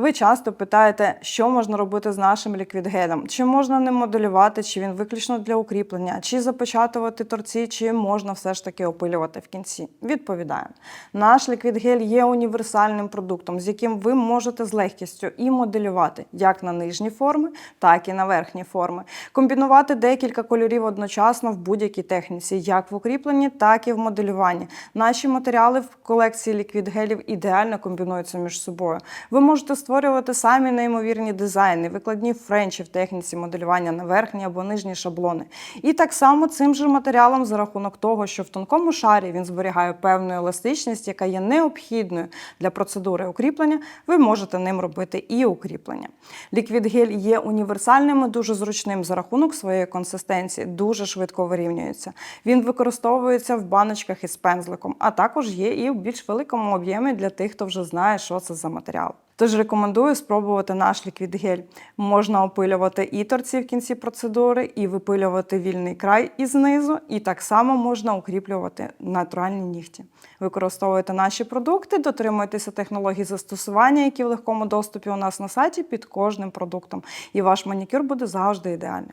Ви часто питаєте, що можна робити з нашим ліквідгелем? Чи можна ним моделювати, чи він виключно для укріплення, чи запечатувати торці, чи можна все ж таки опилювати в кінці? Відповідаю. Наш ліквідгель є універсальним продуктом, з яким ви можете з легкістю і моделювати як на нижні форми, так і на верхні форми. Комбінувати декілька кольорів одночасно в будь-якій техніці, як в укріпленні, так і в моделюванні. Наші матеріали в колекції ліквідгелів ідеально комбінуються між собою. Ви можете створювати самі неймовірні дизайни, викладні френчі в техніці моделювання на верхні або нижні шаблони. І так само цим же матеріалом, за рахунок того, що в тонкому шарі він зберігає певну еластичність, яка є необхідною для процедури укріплення, ви можете ним робити і укріплення. Ліквідгель є універсальним і дуже зручним за рахунок своєї консистенції, дуже швидко вирівнюється. Він використовується в баночках із пензликом, а також є і в більш великому об'ємі для тих, хто вже знає, що це за матеріал. Тож рекомендую спробувати наш ліквідгель. Можна опилювати і торці в кінці процедури, і випилювати вільний край і знизу, і так само можна укріплювати натуральні нігті. Використовуйте наші продукти, дотримуйтеся технологій застосування, які в легкому доступі у нас на сайті під кожним продуктом. І ваш манікюр буде завжди ідеальним.